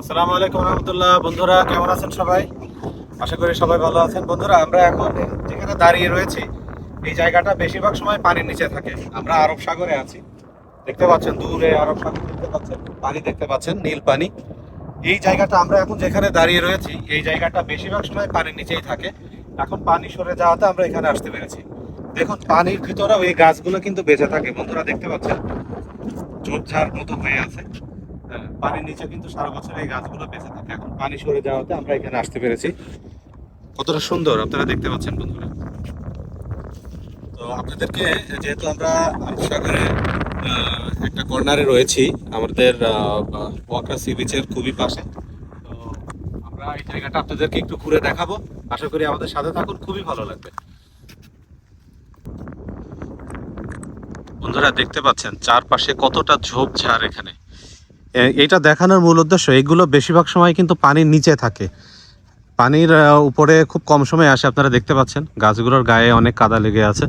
আসসালামু আলাইকুম রহমতুল্লাহ। বন্ধুরা, কেমন আছেন সবাই? আশা করি সবাই ভালো আছেন। বন্ধুরা, আমরা এখন যেখানে দাঁড়িয়ে রয়েছি, এই জায়গাটা বেশিরভাগ সময় পানির নিচে থাকে। আমরা আরব সাগরে আছি। দেখতে পাচ্ছেন, দূরে আরব সাগর দেখতে পাচ্ছেন, পানি দেখতে পাচ্ছেন, নীল পানি। এই জায়গাটা আমরা এখন যেখানে দাঁড়িয়ে রয়েছি, এই জায়গাটা বেশিরভাগ সময় পানির নিচেই থাকে। এখন পানি সরে যাওয়াতে আমরা এখানে আসতে পেরেছি। দেখুন, পানির ভিতরে ওই গাছগুলো কিন্তু বেঁচে থাকে। বন্ধুরা, দেখতে পাচ্ছেন? ঝোপঝাড় মতো হয়ে আছে। পানির নিচে কিন্তু সারা বছর এই গাছগুলো বেঁচে থাকে। এখন পানি সরে যাওয়াতে আমরা এখানে আসতে পেরেছি। কতটা সুন্দর, আপনারা দেখতে পাচ্ছেন বন্ধুরা। তো আপনাদেরকে, যেহেতু আমরা সাগরে একটা কর্নারে রয়েছি, আমাদের ওয়াকা সি বিচের খুবই পাশে। তো আমরা এই জায়গাটা আপনাদেরকে একটু ঘুরে দেখাবো। আশা করি আমাদের সাথে থাকুন, খুবই ভালো লাগবে। বন্ধুরা, দেখতে পাচ্ছেন, চারপাশে কতটা ঝোপঝাড় এখানে। এ- এইটা দেখানোর মূল উদ্দেশ্য, এগুলো বেশিরভাগ সময় কিন্তু পানির নিচে থাকে। পানির উপরে খুব কম সময় আসে, আপনারা দেখতে পাচ্ছেন। গাছগুলোর গায়ে অনেক কাদা লেগে আছে।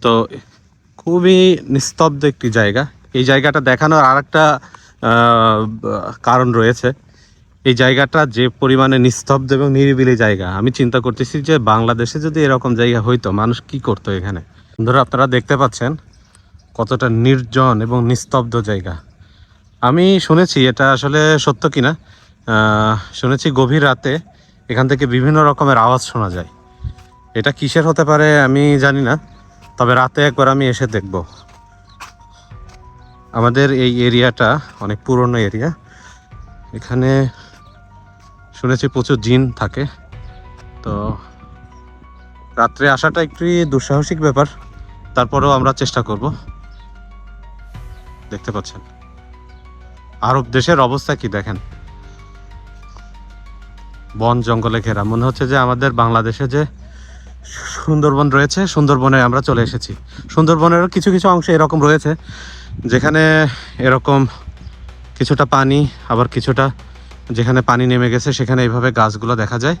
তো, খুবই নিস্তব্ধ একটি জায়গা। এই জায়গাটা দেখানোর আর একটা কারণ রয়েছে। এই জায়গাটা যে পরিমাণে নিস্তব্ধ এবং নিরিবিলি জায়গা, আমি চিন্তা করতেছি যে বাংলাদেশে যদি এরকম জায়গা হইতো, মানুষ কি করতো এখানে? ধরো আপনারা দেখতে পাচ্ছেন কতটা নির্জন এবং নিস্তব্ধ জায়গা। আমি শুনেছি এটা আসলে সত্য কিনা শুনেছি গভীর রাতে এখান থেকে বিভিন্ন রকমের আওয়াজ শোনা যায়। এটা কিসের হতে পারে আমি জানি না, তবে রাতে একবার আমি এসে দেখব। আমাদের এই এরিয়াটা অনেক পুরনো এরিয়া। এখানে শুনেছি প্রচুর জিন থাকে। তো রাত্রে আসাটা একটু দুঃসাহসিক ব্যাপার, তারপরেও আমরা চেষ্টা করব। দেখতে পাচ্ছেন। আরব দেশের অবস্থা কি দেখেন? বন জঙ্গলে ঘেরা। মনে হচ্ছে যে আমাদের বাংলাদেশে যে সুন্দরবন রয়েছে, সুন্দরবনে আমরা চলে এসেছি। সুন্দরবনেরও কিছু কিছু অংশ এরকম রয়েছে, যেখানে এরকম কিছুটা পানি, আবার কিছুটা যেখানে পানি নেমে গেছে, সেখানে এইভাবে গাছগুলো দেখা যায়।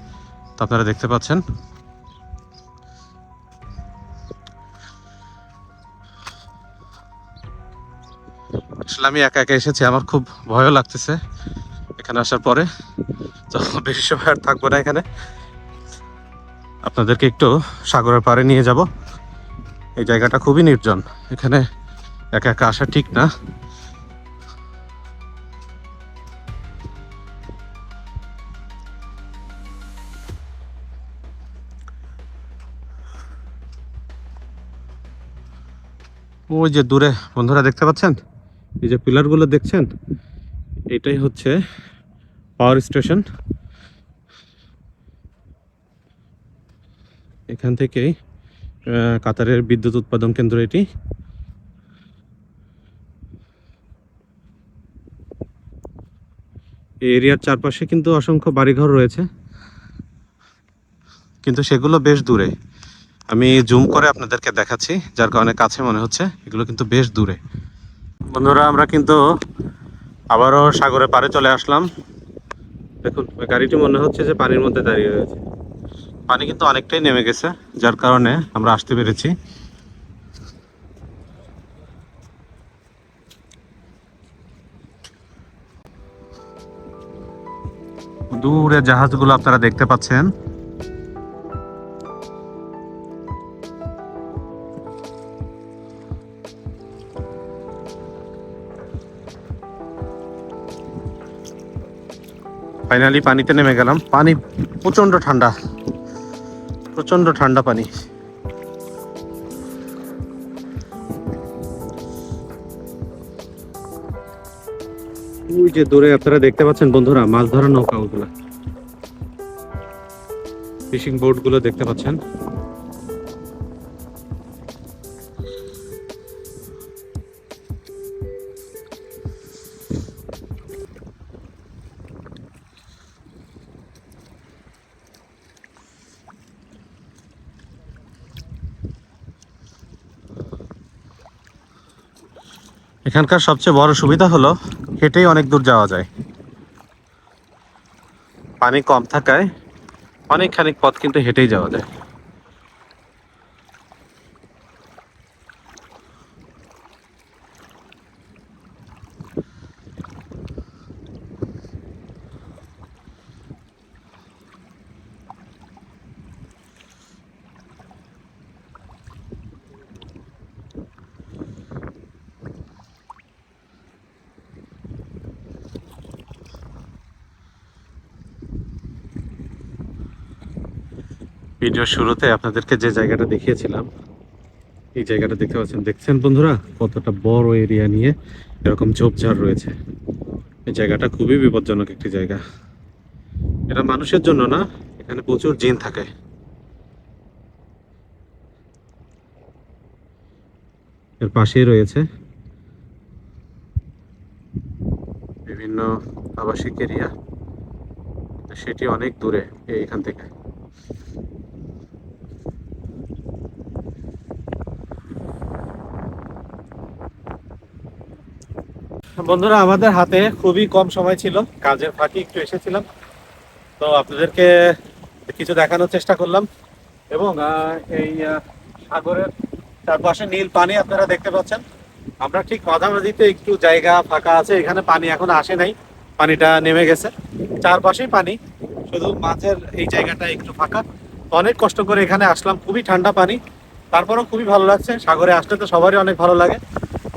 তো আপনারা দেখতে পাচ্ছেন। আসলে আমি একা একা এসেছি, আমার খুব ভয়ও লাগতেছে এখানে আসার পরে। তো বেশি সময় আর থাকব না এখানে। আপনাদেরকে একটু সাগরের পাড়ে নিয়ে যাব। এই জায়গাটা খুবই নির্জন, এখানে একা একা আসা ঠিক না। ওই যে দূরে, বন্ধুরা দেখতে পাচ্ছেন? এই যে পিলারগুলো দেখছেন, এটাই হচ্ছে পাওয়ার স্টেশন এখান থেকেই কাতারের বিদ্যুৎ উৎপাদন কেন্দ্র এটি। এরিয়ার চারপাশে কিন্তু অসংখ্য বাড়িঘর রয়েছে। কিন্তু সেগুলো বেশ দূরে। আমি জুম করে আপনাদেরকে দেখাচ্ছি, যার কারণে কাছে মনে হচ্ছে এগুলো কিন্তু বেশ দূরে। বন্ধুরা, আমরা কিন্তু আবারও সাগরের পাড়ে চলে আসলাম। দেখুন, ওই গাড়িটি মনে হচ্ছে যে পানির মধ্যে দাঁড়িয়ে রয়েছে। পানি কিন্তু অনেকটাই নেমে গেছে, যার কারণে আমরা আসতে পেরেছি। দূরে জাহাজগুলো আপনারা দেখতে পাচ্ছেন। ফাইনালি পানিতে নেমে গেলাম। পানি প্রচণ্ড ঠান্ডা। প্রচণ্ড ঠান্ডা পানি। ওই যে দূরে আপনারা দেখতে পাচ্ছেন বন্ধুরা, মাছ ধরার নৌকা ওগুলা। ফিশিং বোটগুলো দেখতে পাচ্ছেন। এখানকার সবচেয়ে বড় সুবিধা হলো হেঁটেই অনেক দূর যাওয়া যায়। পানি কম থাকায় অনেকখানি পথ কিন্তু হেঁটেই যাওয়া যায়। ভিডিওর শুরুতে আপনাদেরকে যে জায়গাটা দেখিয়েছিলাম, এই জায়গাটা দেখতে পাচ্ছেন। দেখছেন বন্ধুরা? কতটা বড় এরিয়া নিয়ে এরকম ঝোপঝাড় রয়েছে। এই জায়গাটা খুবই বিপজ্জনক একটি জায়গা। এটা মানুষের জন্য না, এখানে প্রচুর জিন থাকে। এর পাশেই রয়েছে বিভিন্ন আবাসিক এরিয়া সেটি অনেক দূরে এইখান থেকে। বন্ধুরা, আমাদের হাতে খুবই কম সময় ছিল। কাজের ফাঁকি একটু এসেছিলাম। তো আপনাদেরকে কিছু দেখানোর চেষ্টা করলাম। এবং এই সাগরের চারপাশে নীল পানি আপনারা দেখতে পাচ্ছেন। আমরা ঠিক মাঝামাঝিতে একটু জায়গা ফাঁকা আছে। এখানে পানি এখন আসে নাই। পানিটা নেমে গেছে। চারপাশেই পানি, শুধু মাঝের এই জায়গাটা একটু ফাঁকা। অনেক কষ্ট করে এখানে আসলাম। খুবই ঠান্ডা পানি। তারপরেও খুবই ভালো লাগছে। সাগরে আসলে তো সবারই অনেক ভালো লাগে।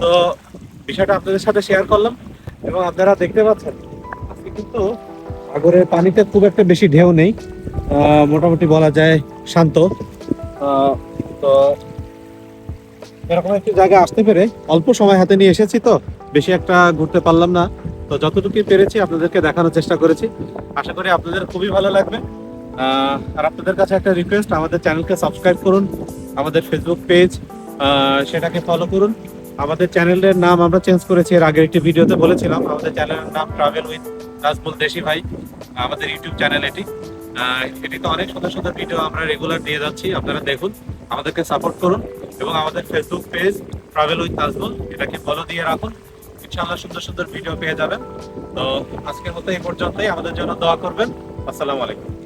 তো বিষয়টা আপনাদের সাথে শেয়ার করলাম এবং আপনারা দেখতে পাচ্ছেন, আজকে কিন্তু সাগরের পানিতে খুব একটা বেশি ঢেউ নেই মোটামুটি বলা যায় শান্ত। তো এরকম একটি জায়গায় আসতে পেরে অল্প সময় হাতে নিয়ে এসেছি তো, বেশি একটা ঘুরতে পারলাম না। তো যতটুকু পেরেছি আপনাদেরকে দেখানোর চেষ্টা করেছি। আশা করি আপনাদের খুবই ভালো লাগবে। আর আপনাদের কাছে একটা রিকোয়েস্ট আমাদের চ্যানেলকে সাবস্ক্রাইব করুন, আমাদের ফেসবুক পেজ সেটাকে ফলো করুন। আমাদের চ্যানেলের নাম আমরা চেঞ্জ করেছি, এর আগের একটি ভিডিওতে বলেছিলাম। আমাদের চ্যানেলের নাম ট্রাভেল উইথ নাজমুল দেশি ভাই, আমাদের ইউটিউব চ্যানেল এটি। এটিতে অনেক সুন্দর সুন্দর ভিডিও আমরা রেগুলার দিয়ে যাচ্ছি, আপনারা দেখুন, আমাদেরকে সাপোর্ট করুন এবং আমাদের Facebook page travel with Nazmul এটাকে ফলো দিয়ে রাখুন। ইনশাআল্লাহ সুন্দর সুন্দর ভিডিও পেয়ে যাবেন। তো আজকের মতো এই পর্যন্তই, আমাদের জন্য দোয়া করবেন। আসসালামু আলাইকুম।